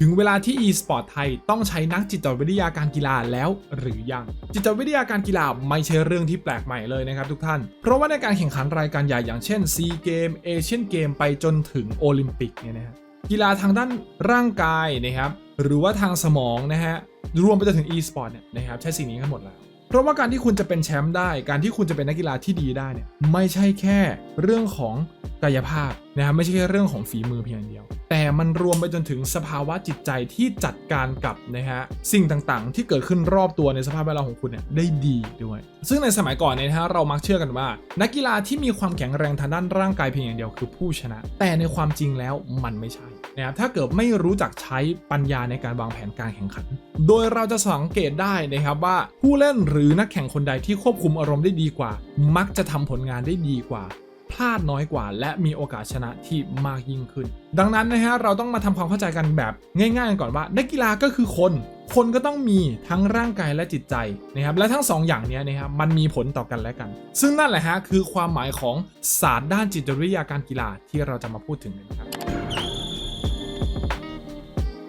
ถึงเวลาที่ e-sport ไทยต้องใช้นักจิตวิทยาการกีฬาแล้วหรือยัง จิตวิทยาการกีฬาไม่ใช่เรื่องที่แปลกใหม่เลยนะครับทุกท่าน เพราะว่าในการแข่งขันรายการใหญ่อย่างเช่น SEA Game Asian Game ไปจนถึงโอลิมปิกเนี่ยนะฮะกีฬาทางด้านร่างกายนะครับหรือว่าทางสมองนะฮะรวมไปจนถึง e-sport เนี่ยนะครับใช้สิ่งนี้กันหมดแล้วเพราะว่าการที่คุณจะเป็นแชมป์ได้ การที่คุณจะเป็นนักกีฬาที่ดีได้เนี่ยไม่ใช่แค่เรื่องของกายภาพ นะครับไม่ใช่แค่เรื่องของฝีมือเพียงอย่างเดียว แต่มันรวมไปจนถึงสภาวะจิตใจที่จัดการกับนะฮะสิ่งต่างๆ ที่เกิดขึ้นรอบตัวในสภาพแวดล้อมของคุณเนี่ยได้ดีด้วย ซึ่งในสมัยก่อนเนี่ยนะฮะเรามักเชื่อกันว่า นักกีฬาที่มีความแข็งแรงทางด้านร่างกายเพียงอย่างเดียวคือผู้ชนะ แต่ในความจริงแล้วมันไม่ใช่นะครับถ้าเกิดไม่รู้จักใช้ปัญญาในการวางแผนการแข่งขัน โดยเราจะสังเกตได้นะครับว่าผู้เล่นหรือนักแข่งคนใดที่ควบคุมอารมณ์ได้ดีกว่า มักจะทำผลงานได้ดีกว่า พลาดน้อยกว่า และมีโอกาสชนะที่มากยิ่งขึ้น ดังนั้นนะฮะเราต้องมาทำความเข้าใจกันแบบง่ายๆกันก่อนว่านักกีฬาก็คือคน คนก็ต้องมีทั้งร่างกายและจิตใจนะครับและทั้งสองอย่างนี้นะครับมันมีผลต่อกันและกัน ซึ่งนั่นแหละฮะคือความหมายของศาสตร์ด้านจิตวิทยาการกีฬาที่เราจะมาพูดถึงนะครับ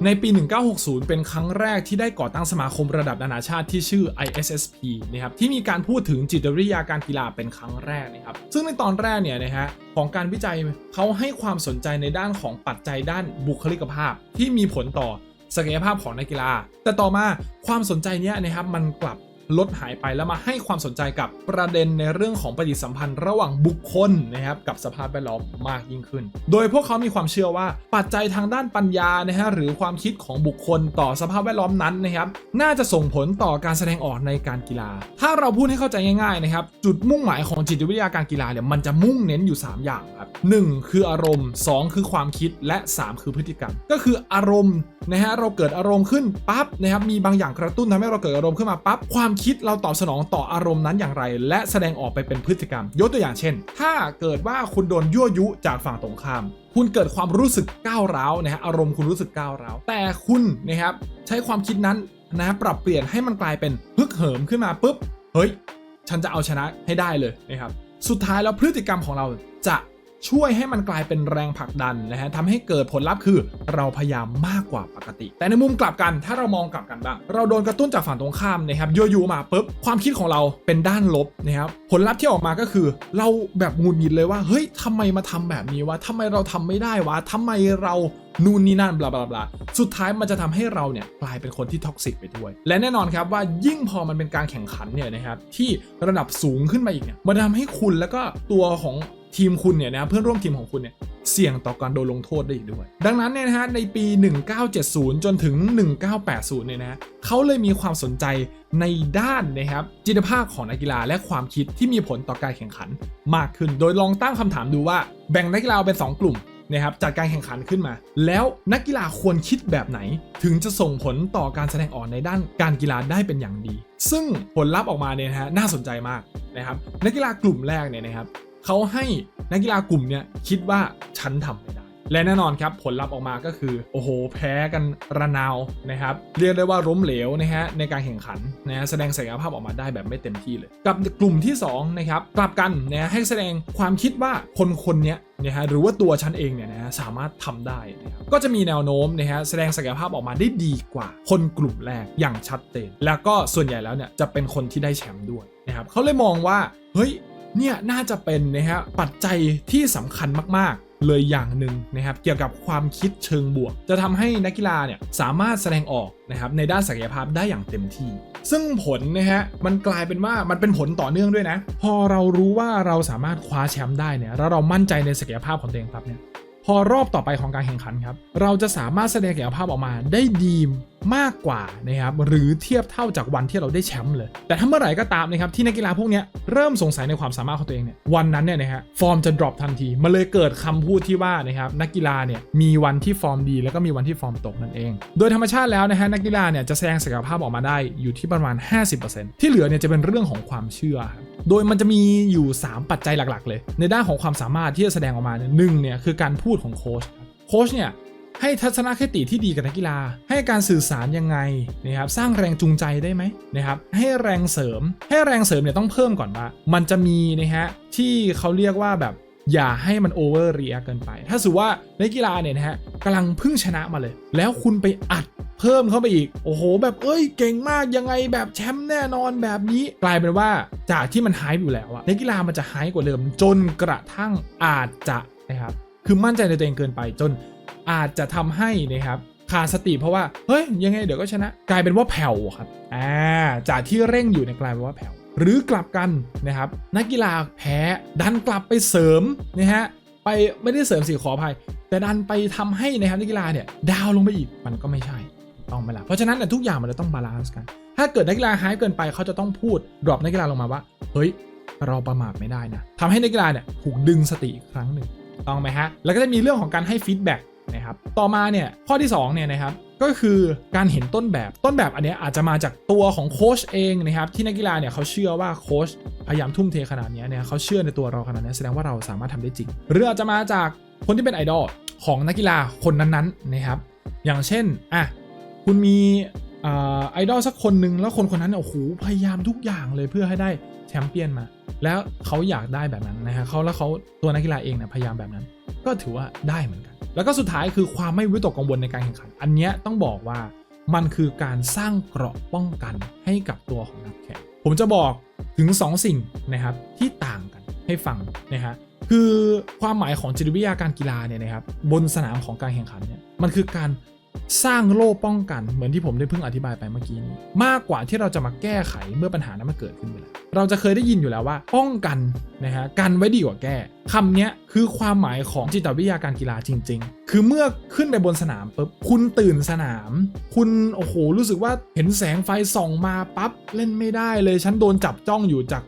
ในปี 1960 เป็นครั้งแรกที่ได้ก่อตั้งสมาคมระดับนานาชาติที่ชื่อ ISSP นะครับที่มีการพูดถึงจิตวิทยาการกีฬาเป็นครั้งแรกนะครับซึ่งในตอนแรกเนี่ยนะฮะของการวิจัยเขาให้ความสนใจในด้านของปัจจัยด้านบุคลิกภาพ ที่มีผลต่อศักยภาพของนักกีฬา แต่ต่อมาความสนใจเนี้ยนะครับมันกลับ ลดหายไปแล้วมาให้ความสนใจกับประเด็นในเรื่องของปฏิสัมพันธ์ระหว่างบุคคลนะครับกับสภาพแวดล้อมมากยิ่งขึ้น โดยพวกเขามีความเชื่อว่าปัจจัยทางด้านปัญญานะฮะหรือความคิดของบุคคลต่อสภาพแวดล้อมนั้นนะครับน่าจะส่งผลต่อการแสดงออกในการกีฬา ถ้าเราพูดให้เข้าใจง่ายๆนะครับจุดมุ่งหมายของจิตวิทยาการกีฬาเนี่ยมันจะมุ่งเน้นอยู่ 3 อย่างครับหนึ่งคืออารมณ์ 2 คือความคิดและ 3 คือพฤติกรรม ก็คืออารมณ์นะฮะเราเกิดอารมณ์ขึ้นปั๊บนะครับมีบางอย่างกระตุ้นทำให้เราเกิดอารมณ์ขึ้นมาปั๊บความคิดเราตอบสนองต่ออารมณ์นั้นอย่างไร และแสดงออกไปเป็นพฤติกรรม ยกตัวอย่างเช่น ถ้าเกิดว่าคุณโดนยั่วยุจากฝั่งตรงข้าม คุณเกิดความรู้สึกก้าวร้าวนะฮะอารมณ์คุณรู้สึกก้าวร้าวแต่คุณนะครับใช้ความคิดนั้นนะปรับเปลี่ยนให้มันกลายเป็นฮึกเหิมขึ้นมาปุ๊บเฮ้ย ฉันจะเอาชนะให้ได้เลยนะครับสุดท้ายแล้วพฤติกรรมของเราจะ ช่วยให้มันกลายเป็นแรงผลักดันนะฮะทำให้เกิดผลลัพธ์คือเราพยายามมากกว่าปกติ แต่ในมุมกลับกันถ้าเรามองกลับกันบ้างเราโดนกระตุ้นจากฝั่งตรงข้ามนะครับยั่วยุมาปุ๊บความคิดของเราเป็นด้านลบนะครับผลลัพธ์ที่ออกมาก็คือ เราแบบงุดหงิดเลยว่าเฮ้ยทำไมมาทำแบบนี้วะทำไมเราทำไม่ได้วะทำไมเรานู่นนี่นั่นบลาบลาบลาสุดท้ายมันจะทำให้เราเนี่ยกลายเป็นคนที่ท็อกซิกไปด้วย และแน่นอนครับว่ายิ่งพอมันเป็นการแข่งขันเนี่ยนะครับที่ระดับสูงขึ้นมาอีกเนี่ยมันทำให้คุณแล้วก็ตัวของ ทีมคุณเนี่ยนะเพื่อนร่วมทีมของคุณเนี่ยเสี่ยงต่อการโดนลงโทษได้อีกด้วย ดังนั้นเนี่ยนะฮะในปี 1970 จนถึง 1980 เนี่ยนะเขาเลยมีความสนใจในด้านนะครับจิตภาพของนักกีฬาและความคิดที่มีผลต่อการแข่งขันมากขึ้น โดยลองตั้งคำถามดูว่าแบ่งนักกีฬาเป็น 2 กลุ่มนะครับจัดการแข่งขันขึ้นมา แล้วนักกีฬาควรคิดแบบไหน ถึงจะส่งผลต่อการแสดงออกในด้านการกีฬาได้เป็นอย่างดี ซึ่งผลลัพธ์ออกมาเนี่ยนะฮะน่าสนใจมากนะครับนักกีฬากลุ่มแรกเนี่ยนะครับ เขาให้นักกีฬากลุ่มเนี้ยคิดว่าฉันทำไม่ได้ และแน่นอนครับผลลัพธ์ออกมาก็คือ โอ้โห แพ้กันระนาวนะครับ เรียกได้ว่าล้มเหลวนะฮะในการแข่งขันนะฮะแสดงศักยภาพออกมาได้แบบไม่เต็มที่เลย กับกลุ่มที่2นะครับกลับกันนะฮะให้แสดงความคิดว่าคนคนเนี้ยนะฮะหรือว่าตัวฉันเองเนี่ยนะฮะสามารถทำได้นะครับก็จะมีแนวโน้มนะฮะแสดงศักยภาพออกมาได้ดีกว่า คนกลุ่มแรกอย่างชัดเจน แล้วก็ส่วนใหญ่แล้วเนี่ยจะเป็นคนที่ได้แชมป์ด้วยนะครับเขาเลยมองว่าเฮ้ย เนี่ยน่าจะเป็นนะฮะปัจจัยที่สำคัญมากๆ เลยอย่างหนึ่งนะครับเกี่ยวกับความคิดเชิงบวก จะทำให้นักกีฬาเนี่ยสามารถแสดงออกนะครับในด้านศักยภาพได้อย่างเต็มที่ ซึ่งผลนะฮะมันกลายเป็นว่ามันเป็นผลต่อเนื่องด้วยนะ พอเรารู้ว่าเราสามารถคว้าแชมป์ได้เนี่ยแล้วเรามั่นใจในศักยภาพของตัวเองครับเนี่ยพอรอบต่อไปของการแข่งขันครับ เราจะสามารถแสดงศักยภาพออกมาได้ดีมากกว่านะครับหรือเทียบเท่าจากวันที่เราได้แชมป์เลย แต่ถ้าเมื่อไหร่ก็ตามนะครับที่นักกีฬาพวกนี้เริ่มสงสัยในความสามารถของตัวเองเนี่ยวันนั้นเนี่ยนะฮะฟอร์มจะ drop ทันทีมันเลยเกิดคำพูดที่ว่านะครับนักกีฬาเนี่ยมีวันที่ฟอร์มดี แล้วก็มีวันที่ฟอร์มตกนั่นเอง โดยธรรมชาติแล้วนะฮะนักกีฬาเนี่ยจะแสดงศักยภาพออกมาได้อยู่ที่ประมาณ 50%ที่เหลือเนี่ยจะเป็นเรื่องของความเชื่อครับโดยมันจะมีอยู่ 3 ปัจจัยหลักๆ เลย ในด้านของความสามารถที่จะแสดงออกมาเนี่ยหนึ่งเนี่ยคือการพูดของโค้ชโค้ชเนี่ย ให้ทัศนคติที่ดีกับนักกีฬา ให้การสื่อสารยังไงนะครับสร้างแรงจูงใจได้ไหมนะครับให้แรงเสริม ให้แรงเสริมเนี่ยต้องเพิ่มก่อนว่ามันจะมีนะฮะที่เขาเรียกว่าแบบอย่าให้มันโอเวอร์เรียเกินไป ถ้าสมมุว่าในกกีฬาเนี่ยนะฮะกำลังพิ่งชนะมาเลย แล้วคุณไปอัดเพิ่มเข้าไปอีก โอ้โห แบบเอ้ยเก่งมากยังไงแบบแชมป์แน่นอนแบบนี้ กลายเป็นว่าจากที่มันไฮป์อยู่แล้วอะในกีฬามันจะไฮป์กว่าเดิมจนกระทั่งอาจจะนะครับคือมั่นใจในตัวเองเกินไปจน อาจจะทำให้นะครับขาดสติเพราะว่าเฮ้ยยังไงเดี๋ยวก็ชนะ กลายเป็นว่าแผ่วครับอ่าจากที่เร่งอยู่ในกลายเป็นว่าแผ่วหรือกลับกันนะครับนักกีฬาแพ้ดันกลับไปเสริมนะฮะไปไม่ได้เสริมสิขออภัยแต่ดันไปทำให้นะครับนักกีฬาเนี่ยดาวลงไปอีกมันก็ไม่ใช่ต้องไหมล่ะเพราะฉะนั้นเนี่ยทุกอย่างมันจะต้องบาลานซ์กัน ถ้าเกิดนักกีฬาหายเกินไปเขาจะต้องพูดดรอปนักกีฬาลงมาว่าเฮ้ยเราประมาทไม่ได้นะทำให้นักกีฬาเนี่ยถูกดึงสติอีกครั้งหนึ่งต้องไหมฮะแล้วก็จะมีเรื่องของการให้ฟีดแบ็ก นะครับต่อมาเนี่ยข้อที่2เนี่ยนะครับก็คือการเห็นต้นแบบต้นแบบอันเนี้ยอาจจะมาจากตัวของโค้ชเองนะครับที่นักกีฬาเนี่ยเขาเชื่อว่าโค้ชพยายามทุ่มเทขนาดนี้เนี่ยเขาเชื่อในตัวเราขนาดนี้แสดงว่าเราสามารถทำได้จริง หรืออาจจะมาจากคนที่เป็นไอดอลของนักกีฬาคนนั้นๆนะครับอย่างเช่นอะคุณมีไอดอลสักคนหนึ่งแล้วคนคนนั้นเนี่ยโอ้โหพยายามทุกอย่างเลยเพื่อให้ได้ แชมเปี้ยนมา แล้วเขาอยากได้แบบนั้นนะฮะเขาแล้วเขาตัวนักกีฬาเองเนี่ยพยายามแบบนั้น ก็ถือว่าได้เหมือนกัน แล้วก็สุดท้ายคือความไม่วิตกกังวลในการแข่งขัน อันนี้ต้องบอกว่ามันคือการสร้างเกราะป้องกันให้กับตัวของนักแข่งผมจะบอกถึง 2 สิ่งนะครับที่ต่างกันให้ฟังนะฮะคือความหมายของจิตวิทยาการกีฬาเนี่ยนะครับบนสนามของการแข่งขันเนี่ยมันคือการ สร้างโล่ป้องกันเหมือนที่ผมได้เพิ่งอธิบายไปเมื่อกี้นี้มากกว่าที่เราจะมาแก้ไขเมื่อปัญหานั้นมันเกิดขึ้นไปแล้วเราจะเคยได้ยินอยู่แล้วว่า ป้องกันนะฮะกันไว้ดีกว่าแก้คำนี้คือความหมายของจิตวิทยาการกีฬาจริง ๆ คือเมื่อขึ้นไปบนสนามปุ๊บคุณตื่นสนาม คุณโอ้โหรู้สึกว่าเห็นแสงไฟส่องมาปั๊บเล่นไม่ได้เลยฉันโดนจับจ้องอยู่จาก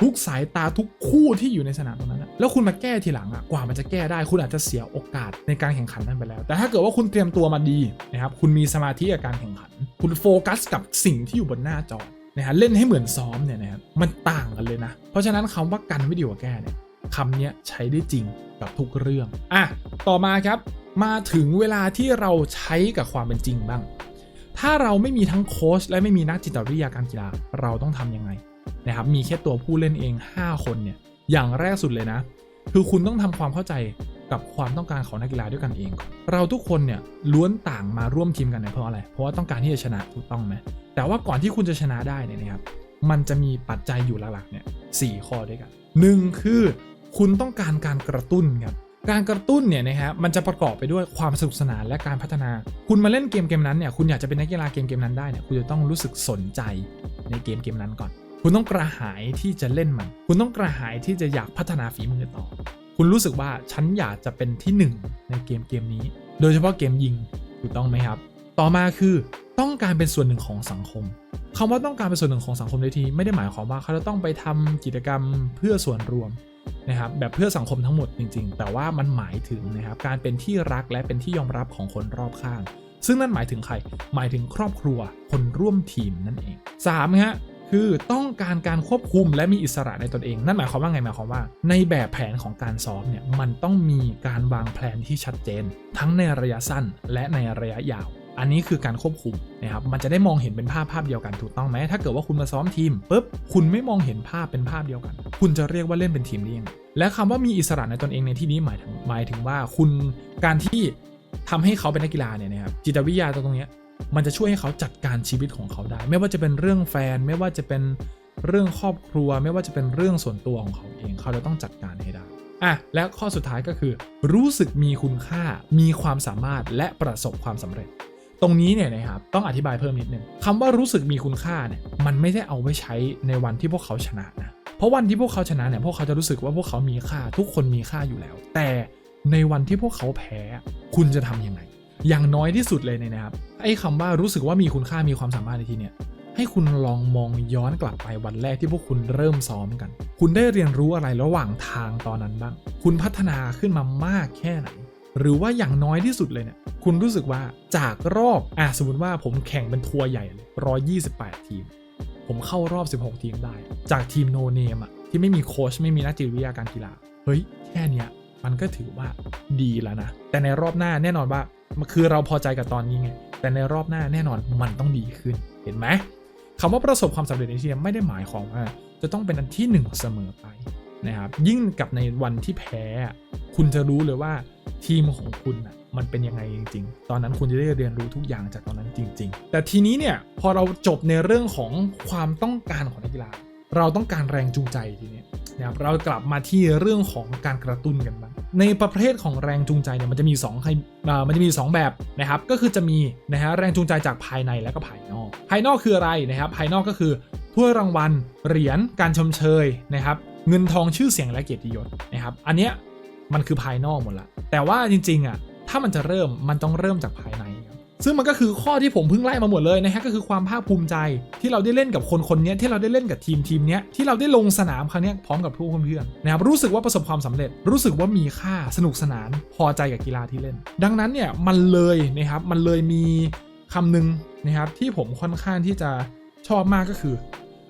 ทุกสายตาทุกคู่ที่อยู่ในสนามตรงนั้น แล้วคุณมาแก้ทีหลังอะกว่ามันจะแก้ได้ คุณอาจจะเสียโอกาสในการแข่งขันนั้นไปแล้ว แต่ถ้าเกิดว่าคุณเตรียมตัวมาดีนะครับคุณมีสมาธิกับการแข่งขัน คุณโฟกัสกับสิ่งที่อยู่บนหน้าจอนะฮะเล่นให้เหมือนซ้อมเนี่ยนะครับมันต่างกันเลยนะ เพราะฉะนั้นคำว่ากันไม่ดีกว่าแก้เนี่ยคำนี้ใช้ได้จริงกับทุกเรื่องอะต่อมาครับมาถึงเวลาที่เราใช้กับความเป็นจริงบ้าง ถ้าเราไม่มีทั้งโค้ชและไม่มีนักจิตวิทยาการกีฬาเราต้องทำยังไง นะครับมีแค่ตัวผู้เล่นเอง 5 คนเนี่ยอย่างแรกสุดเลยนะ คือคุณต้องทำความเข้าใจกับความต้องการของนักกีฬาด้วยกันเองก่อนเราทุกคนเนี่ยล้วนต่างมาร่วมทีมกันเนี่ยเพราะอะไร เพราะว่าต้องการที่จะชนะถูกต้องไหมแต่ว่าก่อนที่คุณจะชนะได้เนี่ยนะครับมันจะมีปัจจัยอยู่หลักๆเนี่ยสข้อด้วยกันหนึ่งคือคุณต้องการการกระตุ้นครับการกระตุ้นเนี่ยนะฮะมันจะประกอบไปด้วยความสนุกสนานและการพัฒนา คุณมาเล่นเกมเกมนั้นเนี่ยคุณอยากจะเป็นนักกีฬาเกมเกมนั้นได้เนี่ยคุณจะต้องรู้สึกสนใจในเกมเกมนั้นก่อน คุณต้องกระหายที่จะเล่นมัน คุณต้องกระหายที่จะอยากพัฒนาฝีมือต่อ คุณรู้สึกว่าฉันอยากจะเป็นที่หนึ่งในเกมเกมนี้ โดยเฉพาะเกมยิงถูกต้องไหมครับ ต่อมาคือต้องการเป็นส่วนหนึ่งของสังคมคำว่าต้องการเป็นส่วนหนึ่งของสังคมในที่ไม่ได้หมายความว่าเขาจะต้องไปทำกิจกรรมเพื่อส่วนรวมนะครับแบบเพื่อสังคมทั้งหมดจริง ๆ แต่ว่ามันหมายถึงนะครับการเป็นที่รักและเป็นที่ยอมรับของคนรอบข้าง ซึ่งนั่นหมายถึงใคร หมายถึงครอบครัวคนร่วมทีมนั่นเอง3ฮะ คือต้องการการควบคุมและมีอิสระในตนเอง นั่นหมายความว่าไงหมายความว่า ในแบบแผนของการซ้อมเนี่ยมันต้องมีการวางแผนที่ชัดเจน ทั้งในระยะสั้นและในระยะยาวอันนี้คือการควบคุมนะครับมันจะได้มองเห็นเป็นภาพภาพเดียวกันถูกต้องไหมถ้าเกิดว่าคุณมาซ้อมทีมปุ๊บคุณไม่มองเห็นภาพเป็นภาพเดียวกัน คุณจะเรียกว่าเล่นเป็นทีมได้ยังและคำว่ามีอิสระในตนเองในที่นี้หมายถึงหมายถึงว่าคุณการที่ทำให้เขาเป็นนักกีฬาเนี่ยนะครับจิตวิทยาตรงเนี้ย มันจะช่วยให้เขาจัดการชีวิตของเขาได้ ไม่ว่าจะเป็นเรื่องแฟน ไม่ว่าจะเป็นเรื่องครอบครัว ไม่ว่าจะเป็นเรื่องส่วนตัวของเขาเองเขาจะต้องจัดการให้ได้อะและข้อสุดท้ายก็คือ รู้สึกมีคุณค่า มีความสามารถและประสบความสำเร็จ ตรงนี้เนี่ยนะครับต้องอธิบายเพิ่มนิดนึงคำว่ารู้สึกมีคุณค่าเนี่ยมันไม่ได้เอาไว้ใช้ในวันที่พวกเขาชนะนะเพราะวันที่พวกเขาชนะเนี่ยพวกเขาจะรู้สึกว่าพวกเขามีค่า ทุกคนมีค่าอยู่แล้ว แต่ในวันที่พวกเขาแพ้ คุณจะทำยังไง อย่างน้อยที่สุดเลยเนี่ยนะครับไอ้คำว่ารู้สึกว่ามีคุณค่ามีความสามารถในที่เนี้ยให้คุณลองมองย้อนกลับไปวันแรกที่พวกคุณเริ่มซ้อมกัน คุณได้เรียนรู้อะไรระหว่างทางตอนนั้นบ้าง คุณพัฒนาขึ้นมามากแค่ไหน หรือว่าอย่างน้อยที่สุดเลยเนี่ย คุณรู้สึกว่าจากรอบ อะสมมติว่าผมแข่งเป็นทัวร์ใหญ่เลยร้อยี่สิบแปดทีม ผมเข้ารอบ 16 ทีมได้ จากทีมโนเนมอะที่ไม่มีโค้ชไม่มีนักจิตวิทยาการกีฬา เฮ้ย แค่เนี้ยมันก็ถือว่าดีแล้วนะ แต่ในรอบหน้าแน่นอนว่า คือเราพอใจกับตอนนี้ไง แต่ในรอบหน้าแน่นอนมันต้องดีขึ้น เห็นไหมคำว่าประสบความสำเร็จในที่นี้ไม่ได้หมายความว่า จะต้องเป็นอันที่หนึ่งเสมอไปนะครับ ยิ่งกับในวันที่แพ้ คุณจะรู้เลยว่าทีมของคุณอะมันเป็นยังไงจริง ๆ ตอนนั้นคุณจะได้เรียนรู้ทุกอย่างจากตอนนั้นจริง ๆ แต่ทีนี้เนี่ยพอเราจบในเรื่องของความต้องการของนักกีฬา เราต้องการแรงจูงใจทีนี้นะครับเรากลับมาที่เรื่องของการกระตุ้นกันบ้างในประเภทของแรงจูงใจเนี่ยมันจะมี2ให้เอ่อมันจะมีสองแบบนะครับ ก็คือจะมีนะฮะแรงจูงใจจากภายในและก็ภายนอก ภายนอกคืออะไรนะครับ ภายนอกก็คือถ้วยรางวัลเหรียญการชมเชยนะครับ เงินทองชื่อเสียงและเกียรติยศนะครับ อันเนี้ยมันคือภายนอกหมดละแต่ว่าจริงๆอะถ้ามันจะเริ่มมันต้องเริ่มจากภายใน ซึ่งมันก็คือข้อที่ผมเพิ่งไล่มาหมดเลยนะฮะก็คือความภาคภูมิใจที่เราได้เล่นกับคนคนนี้ที่เราได้เล่นกับทีมทีมนี้ที่เราได้ลงสนามครั้งนี้พร้อมกับผู้เพื่อนๆนะครับรู้สึกว่าประสบความสำเร็จ รู้สึกว่ามีค่าสนุกสนานพอใจกับกีฬาที่เล่น ดังนั้นเนี่ยมันเลยนะครับมันเลยมีคำหนึ่งนะครับที่ผมค่อนข้างที่จะชอบมากก็คือ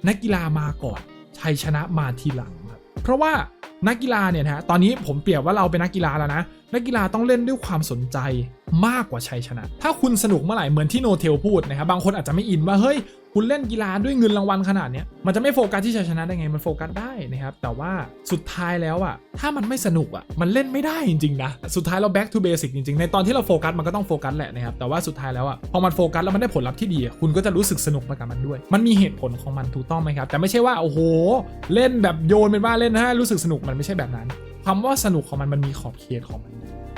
นักกีฬามาก่อนชัยชนะมาทีหลังครับเพราะว่านักกีฬาเนี่ยนะฮะตอนนี้ผมเปรียบว่าเราเป็นนักกีฬาแล้วนะ นักกีฬาต้องเล่นด้วยความสนใจมากกว่าชัยชนะ ถ้าคุณสนุกเมื่อไหร่เหมือนที่โนเทลพูดนะครับ บางคนอาจจะไม่อินว่าเฮ้ยคุณเล่นกีฬาด้วยเงินรางวัลขนาดนี้มันจะไม่โฟกัสที่ชัยชนะได้ไง มันโฟกัสได้นะครับ แต่ว่าสุดท้ายแล้วอะถ้ามันไม่สนุกอะมันเล่นไม่ได้จริงๆนะ สุดท้ายเรา back to basic จริงๆ ในตอนที่เราโฟกัสมันก็ต้องโฟกัสแหละนะครับ แต่ว่าสุดท้ายแล้วอะพอมันโฟกัสแล้วมันได้ผลลัพธ์ที่ดี คุณก็จะรู้สึกสนุกไปกับมันด้วย มันมีเหตุผลของมันถูกต้องไหมครับ แต่ไม่ใช่ว่าโอ้โห เล่นแบบโยนเป็นว่าเล่นนะรู้สึกสนุกมันไม่ใช่แบบนั้น คำว่าสนุกของมันมันมีขอบเขตของมัน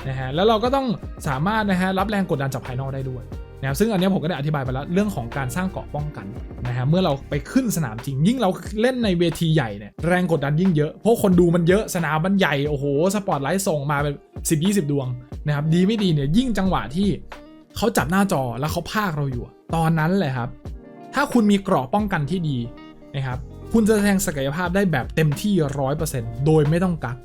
นะฮะแล้วเราก็ต้องสามารถนะฮะรับแรงกดดันจากภายนอกได้ด้วยนะครับซึ่งอันนี้ผมก็ได้อธิบายไปแล้วเรื่องของการสร้างเกราะป้องกันนะฮะเมื่อเราไปขึ้นสนามจริง ยิ่งเราเล่นในเวทีใหญ่เนี่ยแรงกดดันยิ่งเยอะเพราะคนดูมันเยอะสนามมันใหญ่โอ้โหสปอตไลท์ส่งมาเป็น10 20ดวงนะครับดีไม่ดีเนี่ยยิ่งจังหวะที่เขาจับหน้าจอแล้วเขาพากเราอยู่ ตอนนั้นแหละครับ ถ้าคุณมีเกราะป้องกันที่ดีนะครับคุณจะแสดงศักยภาพได้แบบเต็มที่100%โดยไม่ต้องกัก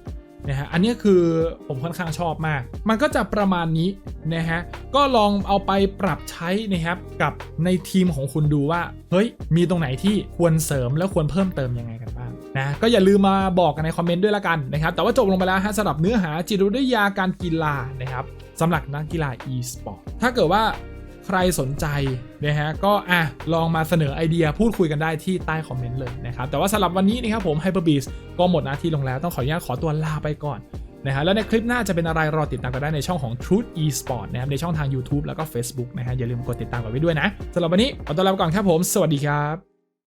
นะฮะอันนี้คือผมค่อนข้างชอบมาก มันก็จะประมาณนี้นะฮะก็ลองเอาไปปรับใช้นะครับกับในทีมของคุณดูว่า เฮ้ย มีตรงไหนที่ควรเสริมและควรเพิ่มเติมยังไงกันบ้างนะก็อย่าลืมมาบอกกันในคอมเมนต์ด้วยละกันนะครับแต่ว่าจบลงไปแล้วฮะสำหรับเนื้อหาจิตวิทยาการกีฬานะครับสำหรับนักกีฬา e-sport ถ้าเกิดว่า ใครสนใจนะฮะก็อะลองมาเสนอไอเดียพูดคุยกันได้ที่ใต้คอมเมนต์เลยนะครับ แต่ว่าสำหรับวันนี้นะครับผม Hyperbeast ก็หมดหน้าที่ลงแล้วต้องขออนุญาตขอตัวลาไปก่อนนะฮะแล้วในคลิปหน้าจะเป็นอะไรรอติดตามกันได้ในช่องของ Truth Esport นะครับในช่องทาง YouTube แล้วก็ Facebook นะฮะอย่าลืมกดติดตามกันไว้ด้วยนะสำหรับวันนี้ขอตัวลาไปก่อนครับผม สวัสดีครับ